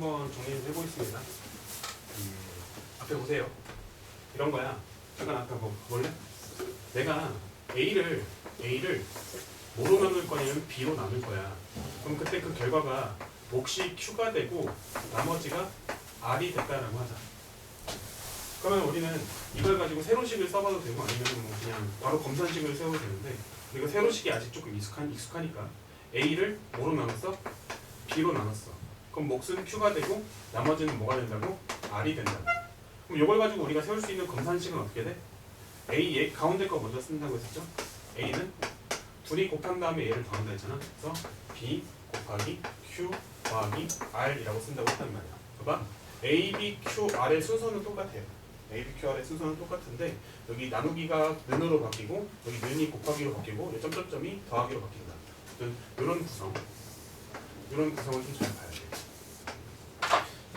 한번 정리를 해보겠습니다. 음, 앞에 보세요. 이런 거야. 잠깐 앞에 뭐 볼래? 내가 A를 A를 뭐로 나눌 거냐면 B로 나눌 거야. 그럼 그때 그 결과가 몫이 Q가 되고 나머지가 R이 됐다라고 하자. 그러면 우리는 이걸 가지고 세로식을 써봐도 되고 아니면 뭐 그냥 바로 검산식을 세워도 되는데 우리가 세로식이 아직 조금 익숙한, 익숙하니까 A를 뭐로 나눴어? B로 나눴어. 그럼 몫은 Q가 되고 나머지는 뭐가 된다고? R이 된다고. 그럼 이걸 가지고 우리가 세울 수 있는 검산식은 어떻게 돼? A 얘 가운데 거 먼저 쓴다고 했었죠? A는 둘이 곱한 다음에 얘를 더한다 했잖아. 그래서 B 곱하기 Q 더하기 R이라고 쓴다고 했단 말이야. 봐봐. A, B, Q, R의 순서는 똑같아요. A, B, Q, R의 순서는 똑같은데 여기 나누기가 는으로 바뀌고 여기 는이 곱하기로 바뀌고 여기 점점점이 더하기로 바뀐다. 이런 구성, 이런 구성을 좀 잘 봐야 돼.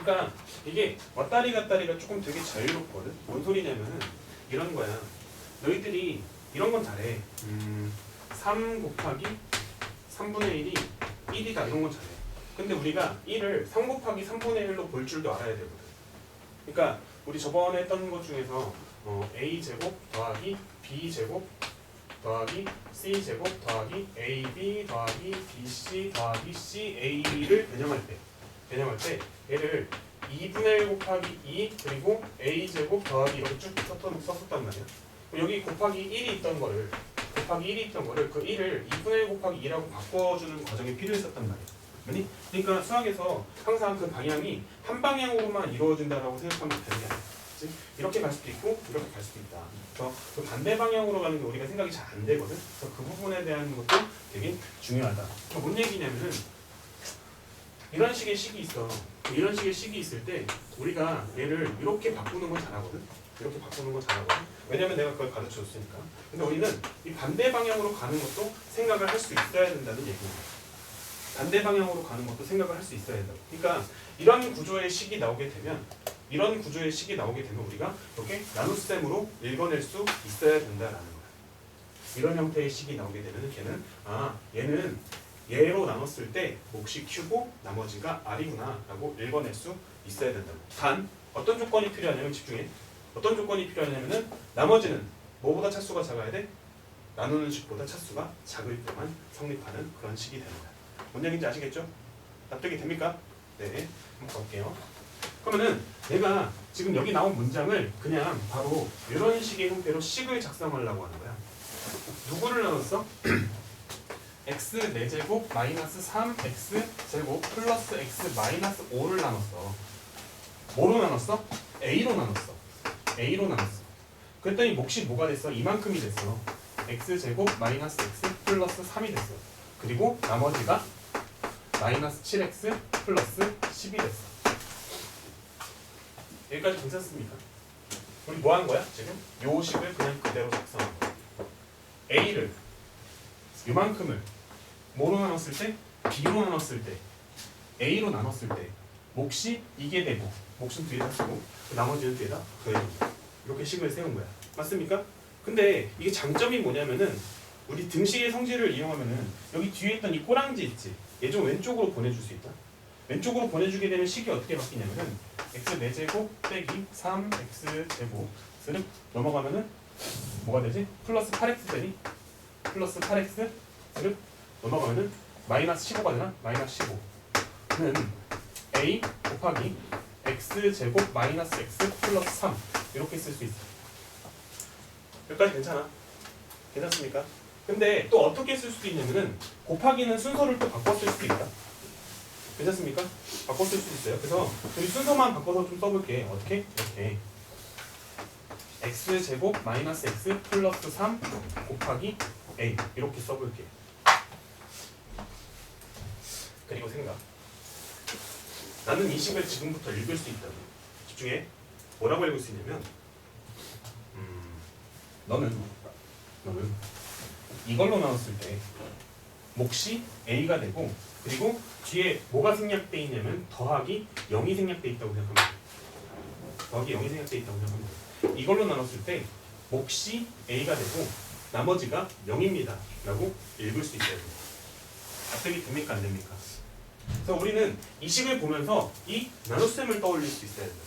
그러니까 이게 왔다리 갔다리가 조금 되게 자유롭거든. 뭔 소리냐면은 이런 거야. 너희들이 이런 건 잘해. 음, 3 곱하기 3분의 1이 1이다 이런 건 잘해. 근데 우리가 1을 3 곱하기 3분의 1로 볼 줄도 알아야 되거든. 그러니까 우리 저번에 했던 것 중에서 어, a 제곱 더하기 b 제곱 더하기 c 제곱 더하기 ab 더하기 bc 더하기 ca를 변형할 때 변형할 때 얘를 2분의 1 곱하기 2 그리고 a 제곱 더하기 이렇게 쭉 썼던, 썼었단 말이야. 여기 곱하기 1이 있던 거를 곱하기 1이 있던 거를 그 1을 2분의 1 곱하기 2라고 바꿔주는 과정이 필요했었단 말이야. 아니? 그러니까 수학에서 항상 그 방향이 한 방향으로만 이루어진다라고 생각하면 되는 게 아니야. 이렇게 갈 수도 있고 이렇게 갈 수도 있다. 그래서 그 반대 방향으로 가는 게 우리가 생각이 잘 안 되거든. 그래서 그 부분에 대한 것도 되게 중요하다. 그러니까 뭔 얘기냐면은 이런 식의 식이 있어. 이런 식의 식이 있을 때 우리가 얘를 이렇게 바꾸는 걸 잘하거든. 이렇게 바꾸는 걸 잘하거든. 왜냐면 내가 그걸 가르쳐 줬으니까. 근데 우리는 이 반대 방향으로 가는 것도 생각을 할 수 있어야 된다는 얘기입니다. 반대 방향으로 가는 것도 생각을 할 수 있어야 된다고. 그러니까 이런 구조의 식이 나오게 되면 이런 구조의 식이 나오게 되면 우리가 이렇게 나눗셈으로 읽어낼 수 있어야 된다라는 거야. 이런 형태의 식이 나오게 되면 걔는 아 얘는 얘로 나눴을 때 몫이 Q고 나머지가 R이구나 라고 읽어낼 수 있어야 된다고. 단 어떤 조건이 필요하냐면 집중해. 어떤 조건이 필요하냐면은 나머지는 뭐보다 차수가 작아야 돼? 나누는 식보다 차수가 작을 때만 성립하는 그런 식이 됩니다. 뭔 얘기인지 아시겠죠? 납득이 됩니까? 네, 한번 가볼게요. 그러면은 내가 지금 여기 나온 문장을 그냥 바로 이런 식의 형태로 식을 작성하려고 하는 거야. 누구를 나눴어? x 4제곱 마이너스 3x 제곱 플러스 x 마이너스 5를 나눴어. 뭐로 나눴어? a로 나눴어. a로 나눴어. 그랬더니 몫이 뭐가 됐어? 이만큼이 됐어. x 제곱 마이너스 x 플러스 3이 됐어. 그리고 나머지가 마이너스 7x 플러스 10이 됐어. 여기까지 괜찮습니까? 우리 뭐 한 거야 지금? 요 식을 그냥 그대로 작성한 거야. a를 요만큼을 뭐로 나눴을 때? b로 나눴을 때 a로 나눴을 때 몫이 이게 되고 몫은 뒤에다 쓰고 그 나머지는 뒤에다 더해주고 이렇게 식을 세운 거야. 맞습니까? 근데 이게 장점이 뭐냐면은 우리 등식의 성질을 이용하면은 여기 뒤에 있던 이 꼬랑지 있지? 얘 좀 왼쪽으로 보내줄 수 있다. 왼쪽으로 보내주게 되면 식이 어떻게 바뀌냐면은 x 4제곱 빼기 3x 제곱을 넘어가면은 뭐가 되지? 플러스 8x 되니? 플러스 8x를 넘어가면은 마이너스 15가 되나? 마이너스 15는 a 곱하기 x 제곱 마이너스 x 플러스 3 이렇게 쓸 수 있어. 여기까지 괜찮아? 괜찮습니까? 근데 또 어떻게 쓸 수도 있냐면은 곱하기는 순서를 또 바꿔 쓸 수도 있다. 괜찮습니까? 바꿔 쓸 수 있어요. 그래서 우리 순서만 바꿔서 좀 써볼게. 어떻게? 이렇게 x 제곱 마이너스 x 플러스 3 곱하기 a 이렇게 써볼게. 그리고 생각. 나는 이 식을 지금부터 읽을 수 있다. 집중해. 뭐라고 읽을 수 있냐면, 음, 너는 너는 이걸로 나눴을 때 몫이 a가 되고 그리고 뒤에 뭐가 생략돼 있냐면 더하기 0이 생략돼 있다고 돼. 더하기 0이 생략돼 있다고 돼. 이걸로 나눴을 때 몫이 a가 되고 나머지가 0입니다. 라고 읽을 수 있어야 돼요. 납득이 됩니까 안 됩니까? 그래서 우리는 이 식을 보면서 이 나눗셈을 떠올릴 수 있어야 된다.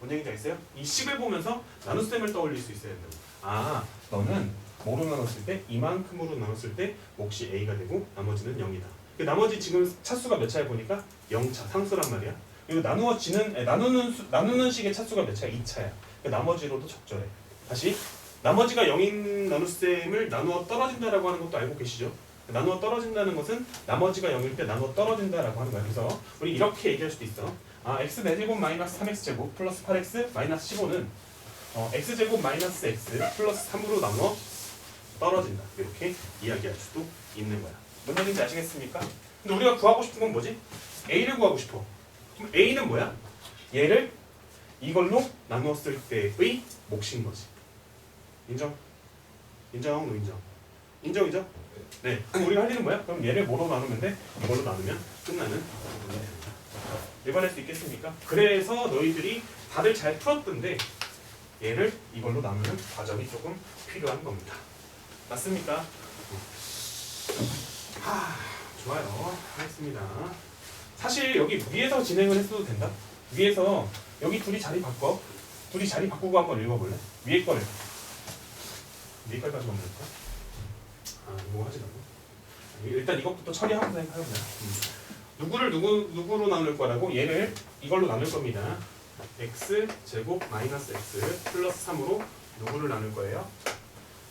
뭔 얘기인지 알겠어요? 이 식을 보면서 나눗셈을 떠올릴 수 있어야 된다. 아, 너는 뭐로 나눴을 때 이만큼으로 나눴을 때 몫이 a가 되고 나머지는 0이다. 그 나머지 지금 차수가 몇 차야 보니까 0차 상수란 말이야. 그리고 나누어지는 에, 나누는 수, 나누는 식의 차수가 몇 차야? 2차야. 그 나머지로도 적절해. 다시 나머지가 0인 나눗셈을 나누어 떨어진다라고 하는 것도 알고 계시죠? 나누어 떨어진다는 것은 나머지가 0일 때 나누어 떨어진다라고 하는 거야. 그래서 우리 이렇게 얘기할 수도 있어. 아, x 4제곱 마이너스 3x 제곱 플러스 8x 마이너스 15는 어, x 제곱 마이너스 x 플러스 3으로 나눠 떨어진다. 이렇게 이야기할 수도 있는 거야. 뭔 얘기인지 아시겠습니까? 근데 우리가 구하고 싶은 건 뭐지? a를 구하고 싶어. 그럼 a는 뭐야? 얘를 이걸로 나누었을 때의 몫인 거지. 인정? 인정? 노 인정? 인정이죠? 네. 그럼 우리가 할 일은 뭐야? 그럼 얘를 뭐로 나누면 돼? 이걸로 나누면 끝나는 부분이 됩니다. 읽어낼 수 있겠습니까? 그래서 너희들이 다들 잘 풀었던데 얘를 이걸로 나누는 과정이 조금 필요한 겁니다. 맞습니까? 하, 좋아요. 하겠습니다. 사실 여기 위에서 진행을 했어도 된다. 위에서 여기 둘이 자리 바꿔. 둘이 자리 바꾸고 한번 읽어볼래? 위에 걸. 위 에 걸까지 한번 볼까? 아, 이거 하지 말고. 일단 이것부터 처리하면서 해보자. 음. 누구를 누구 누구로 나눌 거라고? 얘를 이걸로 나눌 겁니다. x 제곱 마이너스 x 플러스 3으로 누구를 나눌 거예요?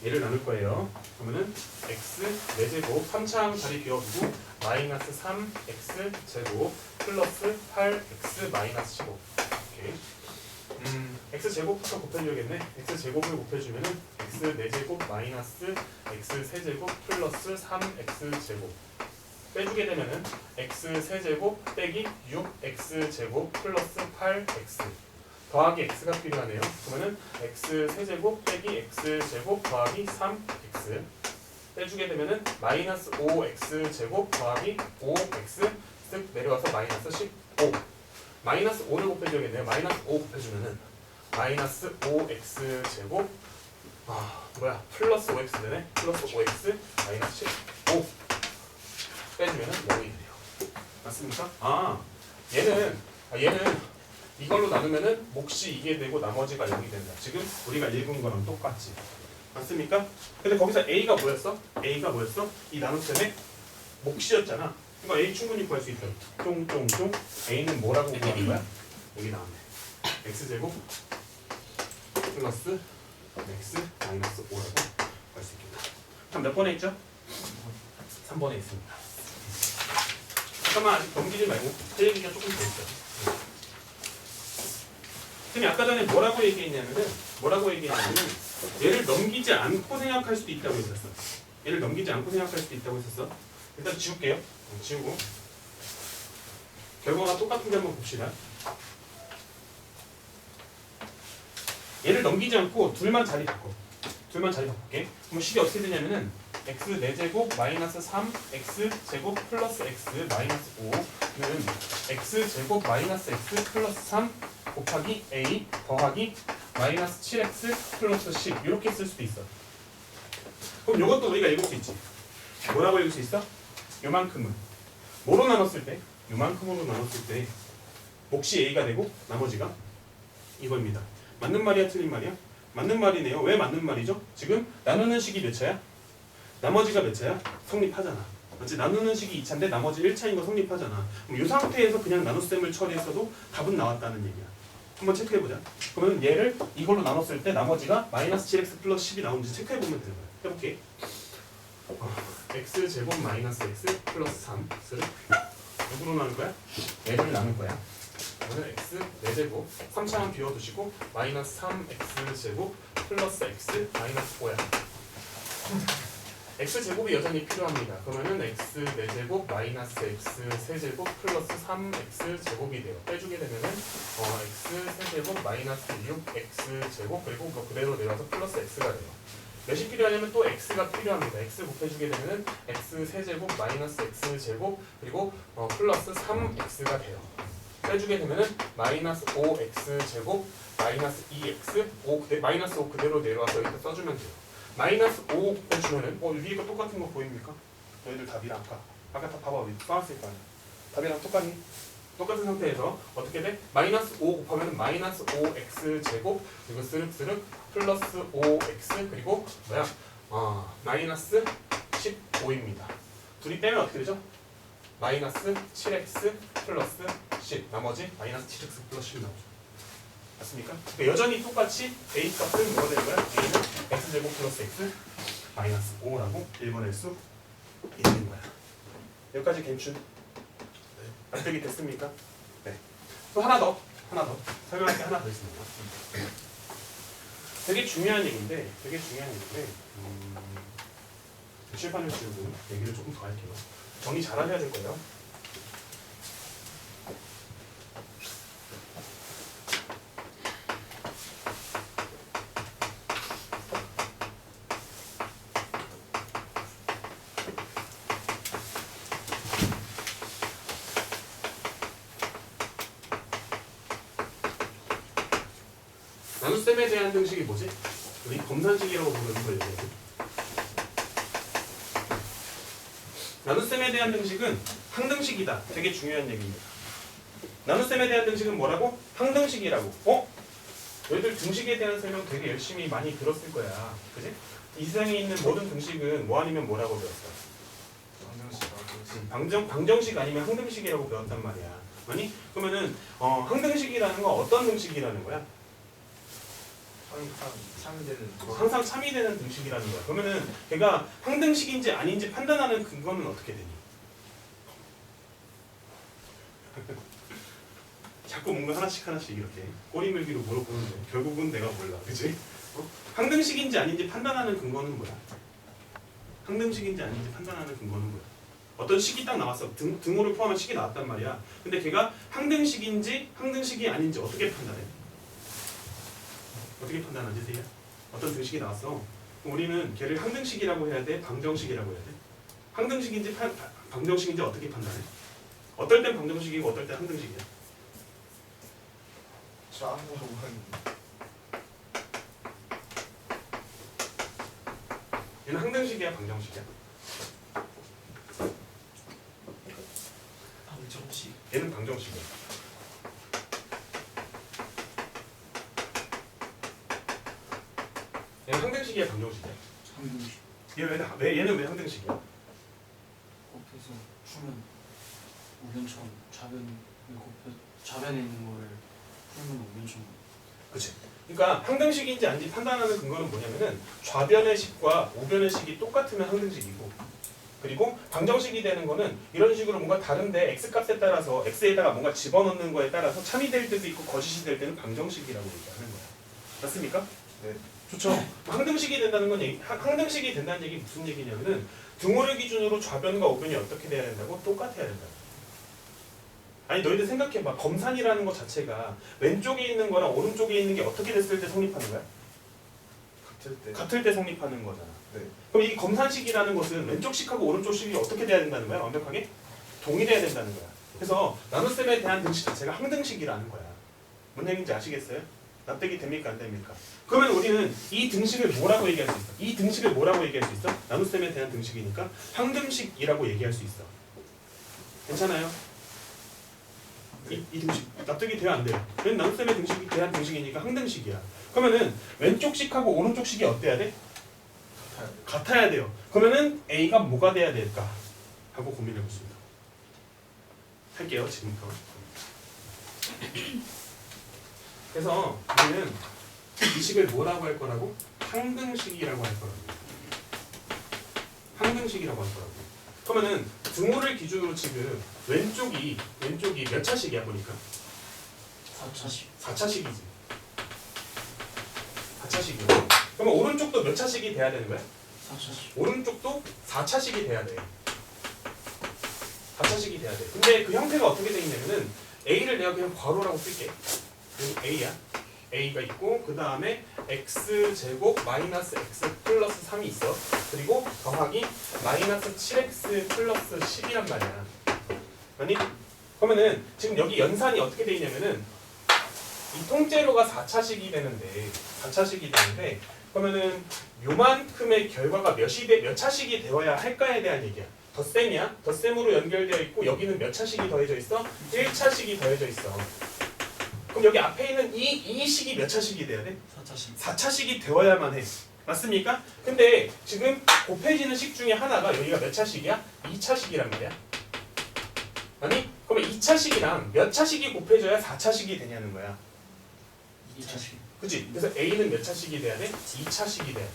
얘를 나눌 거예요. 그러면은 x 4제곱 3차항 자리 비워두고 마이너스 3x 제곱 플러스 8x 마이너스 15 이렇게 음, x 제곱부터 곱해줘야겠네. x 제곱을 곱해주면 은 x 4제곱 마이너스 x 세제곱 플러스 3x 제곱 빼주게 되면은 x 세제곱 빼기 6x 제곱 플러스 8x 더하기 x가 필요하네요. 그러면은 x 세제곱 빼기 x 제곱 더하기 3x 빼주게 되면은 마이너스 5x 제곱 더하기 5x 쓱 내려와서 마이너스 15 마이너스 5를 곱해줘야겠네요. 마이너스 5 곱해주면은 마이너스 5x 제곱 아 뭐야 플러스 5x 되네. 플러스 5x 마이너스 15 빼주면은 0이 돼요. 맞습니까? 아 얘는 아, 얘는 이걸로 나누면은 몫이 이게 되고 나머지가 0이 된다. 지금 우리가 읽은 거랑 똑같지. 맞습니까? 근데 거기서 A가 뭐였어? A가 뭐였어? 이 나눗셈의 몫이었잖아. 그러니까 A 충분히 구할 수 있다. 쫑쫑쫑 A는 뭐라고 구하는 거야? 여기 나왔네. X제곱 플러스 X 마이너스 5라고 구할 수 있겠다. 그럼 몇 번에 있죠? 3번에 있습니다. 잠깐만 아직 넘기지 말고 제 얘기가 조금 더 있어. 쌤이 아까 전에 뭐라고 얘기했냐면은 뭐라고 얘기했냐면은 얘를 넘기지 않고 생각할 수도 있다고 했었어. 얘를 넘기지 않고 생각할 수도 있다고 했었어. 일단 지울게요. 어, 지우고 결과가 똑같은지 한번 봅시다. 얘를 넘기지 않고 둘만 자리 바꿔. 둘만 자리 바꿀게. 그럼 식이 어떻게 되냐면은 x 4제곱 마이너스 3 x 제곱 플러스 x 마이너스 5는 x 제곱 마이너스 x 플러스 3 곱하기 a 더하기 마이너스 7x 플러스 10 이렇게 쓸 수도 있어. 그럼 이것도 우리가 읽을 수 있지. 뭐라고 읽을 수 있어? 요만큼은 뭐로 나눴을 때? 요만큼으로 나눴을 때 몫이 a가 되고 나머지가 이겁니다. 맞는 말이야 틀린 말이야? 맞는 말이네요. 왜 맞는 말이죠? 지금 나누는 식이 몇 차야? 나머지가 몇 차야? 성립하잖아. 맞지? 나누는 식이 2차인데 나머지 1차인 거 성립하잖아. 그럼 이 상태에서 그냥 나눗셈을 처리했어도 답은 나왔다는 얘기야. 한번 체크해보자. 그러면 얘를 이걸로 나눴을 때 나머지가 마이너스 7x 플러스 10이 나오는지 체크해보면 되는 거야. 해볼게. 어, x 제곱 마이너스 x 플러스 3를 누구로 나눌 거야? 얘를 나눌 거야. 그러면 x 4제곱 3차만 비워두시고 마이너스 3x 제곱 플러스 x 마이너스 5야. x 제곱이 여전히 필요합니다. 그러면은 x 4제곱 마이너스 x 세제곱 플러스 3x 제곱이 돼요. 빼주게 되면은 어, x 세제곱 마이너스 6x 제곱 그리고 그 그대로 내려와서 플러스 x가 돼요. 몇이 필요하냐면 또 x가 필요합니다. x 곱해주게 되면은 x 세제곱 마이너스 x 제곱 그리고 어, 플러스 3x가 돼요. 빼주게 되면은 마이너스 5x 제곱 마이너스 2x 5 그대, 마이너스 5 그대로 내려와서 여기다 써주면 돼요. 마이너스 5 빼주면은 어 위에 거 똑같은 거 보입니까? 너희들 답이랑 아까 아까 다 봐봐 여기 써놨을 거 아니야. 답이랑 똑같니? 똑같은 상태에서 어떻게 돼? 마이너스 5 곱하면 마이너스 5x 제곱 그리고 스륵스륵 플러스 5x 그리고 뭐야? 어, 마이너스 15입니다. 둘이 빼면 어떻게 되죠? 마이너스 7x 플러스 10 나머지 마이너스 7x 플러스 10 나오죠. 맞습니까? 그러니까 여전히 똑같이 a 값은 뭐가 되는 거야? a는 x 제곱 플러스 x 마이너스 5라고 읽어낼 수 있는 거야. 여기까지 괜춘? 납득이 됐습니까? 네. 또 하나 더, 하나 더 설명할 게 하나 더 있습니다. 되게 중요한 얘기인데, 되게 중요한 얘기인데, 음, 칠판을 지우고 얘기를 조금 더 할게요. 정리 잘 하셔야 될 거예요. 나눗셈에 대한 등식이 뭐지? 우리 검산식이라고 부르는 걸 얘기해요. 나눗셈에 대한 등식은 항등식이다. 되게 중요한 얘기입니다. 나눗셈에 대한 등식은 뭐라고? 항등식이라고. 어? 너희들 등식에 대한 설명 되게 열심히 많이 들었을 거야. 그지? 이 세상에 있는 모든 등식은 뭐 아니면 뭐라고 배웠어? 음, 방정, 방정식 아니면 항등식이라고 배웠단 말이야. 아니? 그러면은 어, 항등식이라는 건 어떤 등식이라는 거야? 항상 참되는 항상 참이 되는 등식이라는 거야. 그러면은 걔가 항등식인지 아닌지 판단하는 근거는 어떻게 되니? 자꾸 뭔가 하나씩 하나씩 이렇게 꼬리물기로 물어보는데 결국은 내가 몰라, 그지? 어? 항등식인지 아닌지 판단하는 근거는 뭐야? 항등식인지 아닌지 판단하는 근거는 뭐야? 어떤 식이 딱 나왔어. 등, 등호를 포함한 식이 나왔단 말이야. 근데 걔가 항등식인지 항등식이 아닌지 어떻게 판단해? 어떻게 판단하지, 세야? 어떤 등식이 나왔어. 우리는 걔를 항등식이라고 해야 돼? 방정식이라고 해야 돼? 항등식인지 파- 파- 방정식인지 어떻게 판단해? 어떨 땐 방정식이고 어떨 땐 항등식이야. 얘는 항등식이야, 방정식이야? 방정식 얘는 방정식이야. 얘는 항등식이야, 방정식이야? 상등식 얘 왜, 왜 얘는 왜 항등식이야? 곱해서 풀면 우변처럼 좌변을 곱해 좌변에 있는 거를 풀면 우변처럼 그치. 그러니까 항등식인지 아닌지 판단하는 근거는 뭐냐면은 좌변의 식과 우변의 식이 똑같으면 항등식이고 그리고 방정식이 되는 거는 이런 식으로 뭔가 다른데 x 값에 따라서 x에다가 뭔가 집어넣는 거에 따라서 참이 될 때도 있고 거짓이 될 때는 방정식이라고 얘기하는 거야. 맞습니까? 네. 좋죠. 항등식이 된다는 건 얘기- 항- 항등식이 된다는 얘기 무슨 얘기냐면은 등호를 기준으로 좌변과 우변이 어떻게 돼야 된다고 똑같아야 된다. 아니 너희들 생각해봐 검산이라는 것 자체가 왼쪽에 있는 거랑 오른쪽에 있는 게 어떻게 됐을 때 성립하는 거야? 같을 때 같을 때 성립하는 거잖아. 네. 그럼 이 검산식이라는 것은 왼쪽식하고 오른쪽식이 어떻게 돼야 된다는 거야? 완벽하게 동일해야 된다는 거야. 그래서 나눗셈에 대한 등식 자체가 항등식이라는 거야. 뭔 얘기인지 아시겠어요? 납득이 됩니까 안 됩니까? 그러면 우리는 이 등식을 뭐라고 얘기할 수 있어? 이 등식을 뭐라고 얘기할 수 있어? 나눗셈에 대한 등식이니까 항등식이라고 얘기할 수 있어. 괜찮아요? 이, 이 등식 납득이 돼요 안 돼요? 얘는 나눗셈에 등식에 대한 등식이니까 항등식이야. 그러면은 왼쪽식하고 오른쪽식이 어때야 돼? 같아야 돼요. 그러면은 A가 뭐가 돼야 될까? 하고 고민해 보습니다 할게요 지금부터. 그래서 우리는 이 식을 뭐라고 할 거라고? 항등식이라고 할 거라고. 항등식이라고 할 거라고. 그러면은 등호를 기준으로 지금 왼쪽이 왼쪽이 몇 차식이야 보니까 4차식 4차식이지. 4차식이야. 그러면 오른쪽도 몇 차식이 돼야 되는 거야? 4차식 오른쪽도 4차식이 돼야 돼. 4차식이 돼야 돼. 근데 그 형태가 어떻게 돼 있냐면은 A를 내가 그냥 괄호라고 쓸게. 여기 A야. A가 있고 그 다음에 x 제곱 마이너스 x 플러스 3이 있어. 그리고 더하기 마이너스 7x 플러스 10이란 말이야. 아니? 그러면은 지금 여기 연산이 어떻게 돼 있냐면은 이 통째로가 4차식이 되는데 4차식이 되는데 그러면은 요만큼의 결과가 몇이 돼, 몇 차식이 되어야 할까에 대한 얘기야. 덧셈이야. 덧셈으로 연결되어 있고 여기는 몇 차식이 더해져 있어? 1차식이 더해져 있어. 그럼 여기 앞에 있는 이, 이 식이 몇 차식이 돼야 돼? 4차식 4차식이 되어야만 해. 맞습니까? 근데 지금 곱해지는 식 중에 하나가 여기가 몇 차식이야? 2차식이란 말이야. 아니? 그러면 2차식이랑 몇 차식이 곱해져야 4차식이 되냐는 거야. 2차식 그치? 그래서 A는 몇 차식이 돼야 돼? 2차식이 돼야 돼.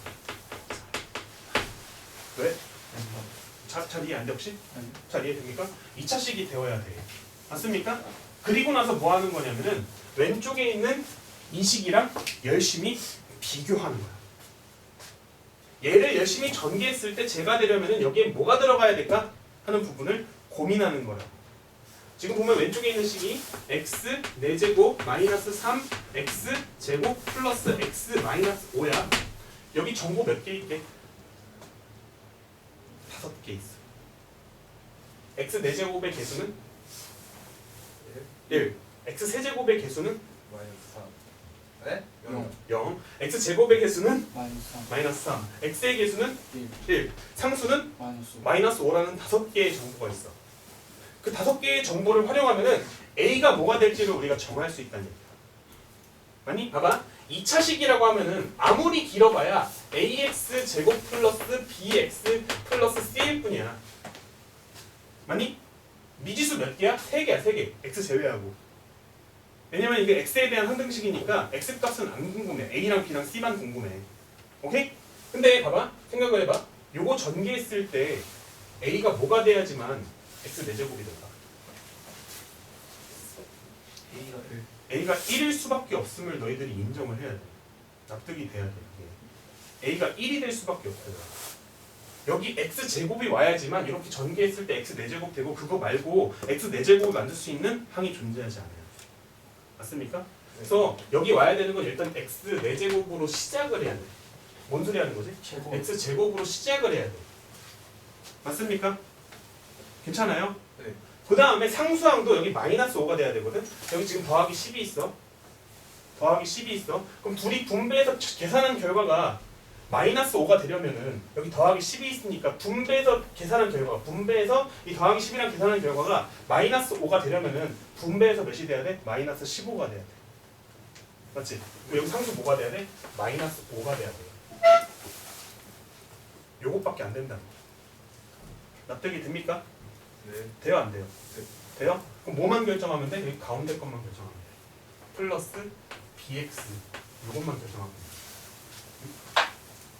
왜? 자, 잘 이해 안 돼 혹시? 아니 잘 이해 됩니까? 2차식이 되어야 돼. 맞습니까? 그리고 나서 뭐 하는 거냐면은 왼쪽에 있는 이 식이랑 열심히 비교하는 거야. 얘를 열심히 전개했을 때 제가 되려면은 여기에 뭐가 들어가야 될까 하는 부분을 고민하는 거야. 지금 보면 왼쪽에 있는 식이 x 4제곱 마이너스 3 x 제곱 플러스 x 마이너스 5야. 여기 정보 몇 개 있게? 다섯 개 있어. x 4제곱의 개수는 1. x 세제곱의 개수는 마이너스 3 네? 영. 0. x 제곱의 개수는 마이너스 3 마이너스 3. x의 개수는 1 1. 상수는 마이너스 5 마이너스 5라는 다섯 개의 정보가 있어. 그 다섯 개의 정보를 활용하면은 a가 뭐가 될지를 우리가 정할 수 있다는 얘기야. 아니, 봐봐. 2차식이라고 하면은 아무리 길어봐야 ax 제곱 플러스 bx 플러스 c일 뿐이야. 맞니? 미지수 몇 개야? 세 개야, 세 개. x 제외하고. 왜냐면 이게 x에 대한 항등식이니까 x 값은 안 궁금해. a랑 b랑 c만 궁금해. 오케이? 근데 봐봐. 생각을 해봐. 요거 전개했을 때 a가 뭐가 돼야지만 x 4제곱이 된다. A가 1 a가 1일 수밖에 없음을 너희들이 인정을 해야 돼. 납득이 돼야 돼. a가 1이 될 수밖에 없어요. 여기 x 제곱이 와야지만 이렇게 전개했을 때 x 4제곱 되고 그거 말고 x 4제곱을 만들 수 있는 항이 존재하지 않아요. 맞습니까? 그래서 여기 와야 되는 건 일단 x 4제곱으로 시작을 해야 돼. 뭔 소리 하는 거지? 제곱 x 제곱으로 시작을 해야 돼. 맞습니까? 괜찮아요? 네. 그 다음에 상수항도 여기 마이너스 5가 돼야 되거든. 여기 지금 더하기 10이 있어. 더하기 10이 있어. 그럼 둘이 분배해서 계산한 결과가 마이너스 5가 되려면은 여기 더하기 10이 있으니까 분배해서 계산한 결과가 분배해서 이 더하기 10이랑 계산한 결과가 마이너스 5가 되려면은 분배해서 몇이 돼야 돼? 마이너스 15가 돼야 돼. 맞지? 여기 상수 뭐가 돼야 돼? 마이너스 5가 돼야 돼. 요것밖에 안 된다. 납득이 됩니까? 네 돼요 안 돼요? 네. 돼요? 그럼 뭐만 결정하면 돼? 여기 가운데 것만 결정하면 돼. 플러스 bx 이것만 결정하면 돼.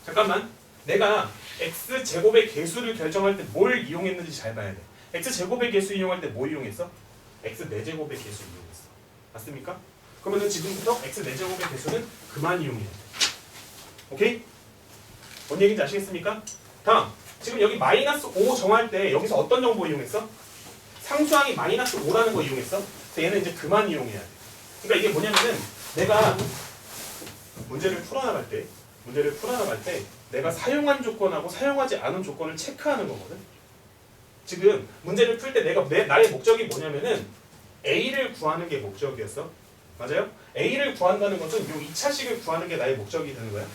잠깐만. 내가 x 제곱의 개수를 결정할 때 뭘 이용했는지 잘 봐야 돼. x 제곱의 개수 이용할 때 뭐 이용했어? x 4제곱의 개수 이용했어. 맞습니까? 그러면은 지금부터 x 4제곱의 개수는 그만 이용해야 돼. 오케이? 뭔 얘기인지 아시겠습니까? 다음. 지금 여기 마이너스 5 정할 때 여기서 어떤 정보 이용했어? 상수항이 마이너스 5라는 거 이용했어? 그래서 얘는 이제 그만 이용해야 돼. 그러니까 이게 뭐냐면은 내가 문제를 풀어나갈 때 문제를 풀어나갈 때 내가 사용한 조건하고 사용하지 않은 조건을 체크하는 거거든. 지금 문제를 풀 때 내가 내 나의 목적이 뭐냐면은 A를 구하는 게 목적이었어. 맞아요? A를 구한다는 것은 이 2차식을 구하는 게 나의 목적이 되는 거야.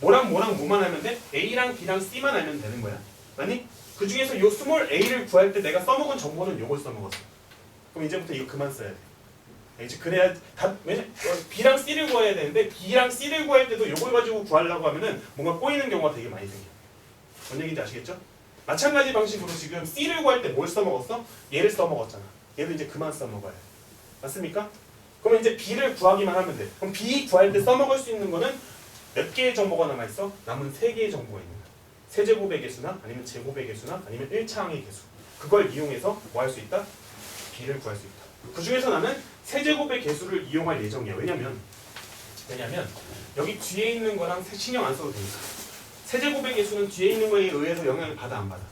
뭐랑 뭐랑 뭐만 하면 돼? A랑 B랑 C만 알면 되는 거야. 아니? 그 중에서 요 스몰 a를 구할 때 내가 써먹은 정보는 요걸 써먹었어. 그럼 이제부터 이거 그만 써야 돼. 이제 그래야 다 왜냐 어, B랑 C를 구해야 되는데 B랑 C를 구할 때도 요걸 가지고 구하려고 하면은 뭔가 꼬이는 경우가 되게 많이 생겨. 뭔 얘기인지 아시겠죠? 마찬가지 방식으로 지금 C를 구할 때 뭘 써먹었어? 얘를 써먹었잖아. 얘도 이제 그만 써먹어야 돼. 맞습니까? 그러면 이제 B를 구하기만 하면 돼. 그럼 B 구할 때 써먹을 수 있는 거는 몇 개의 정보가 남아 있어? 남은 세 개의 정보가 있는 거야. 세제곱의 개수나 아니면 제곱의 개수나 아니면 1차항의 개수 그걸 이용해서 뭐 할 수 있다? b를 구할 수 있다 그 중에서 나는 세제곱의 개수를 이용할 예정이야. 왜냐면 왜냐면 여기 뒤에 있는 거랑 세- 신경 안 써도 되니까. 세제곱의 개수는 뒤에 있는 거에 의해서 영향을 받아 안 받아?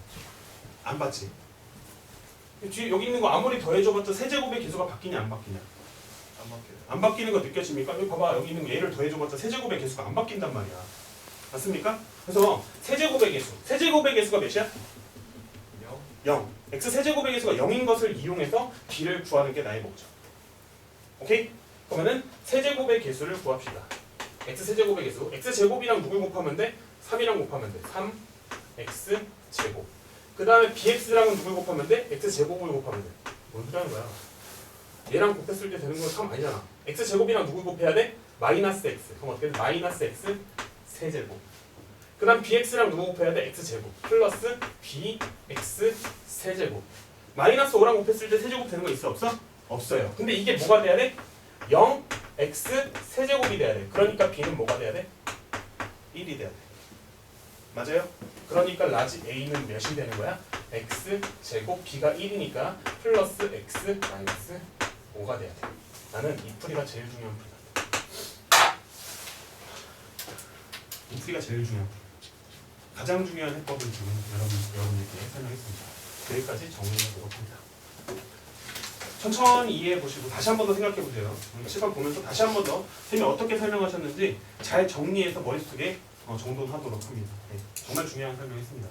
안 받지. 뒤에 여기 있는 거 아무리 더해줘봤자 세제곱의 개수가 바뀌냐 안 바뀌냐? 안 맞게 안 바뀌는 거 느껴집니까? 여기 봐봐. 여기 있는 거 얘를 더해줘봤자 세제곱의 개수가 안 바뀐단 말이야. 맞습니까? 그래서 세제곱의 개수. 세제곱의 개수가 몇이야? 0 0 x 세제곱의 개수가 0인 것을 이용해서 b를 구하는 게 나의 목적 오케이? 그러면은 세제곱의 개수를 구합시다 x 세제곱의 개수 x 제곱이랑 누굴 곱하면 돼? 3이랑 곱하면 돼 3 x 제곱 그 다음에 bx랑은 누굴 곱하면 돼? x제곱을 곱하면 돼. 뭔 소리 하는 거야? 얘랑 곱했을 때 되는 건참 아니잖아. x제곱이랑 누굴 곱해야 돼? 마이너스 x. 그럼 어떻게 돼? 마이너스 x 세제곱. 그 다음 bx랑 누구 곱해야 돼? x제곱. 플러스 bx 세제곱. 마이너스 5랑 곱했을 때 세제곱 되는 거 있어? 없어? 없어요. 근데 이게 뭐가 돼야 돼? 0 x 세제곱이 돼야 돼. 그러니까 b는 뭐가 돼야 돼? 1이 돼야 돼. 맞아요? 그러니까 라지 a는 몇이 되는 거야? x 제곱 b가 1이니까 플러스 x 마이너스 5가 돼야 돼. 나는 이 풀이가 제일 중요한 풀이 같아. 이 풀이가 제일 중요한 풀. 가장 중요한 해법을 지금 여러분 여러분들께 설명했습니다. 여기까지 정리해 보도록 합니다. 천천히 이해해 보시고 다시 한 번 더 생각해 보세요. 시간 보면서 다시 한 번 더 선생님이 어떻게 설명하셨는지 잘 정리해서 머릿속에 어, 정돈하도록 합니다. 네, 정말 중요한 설명했습니다.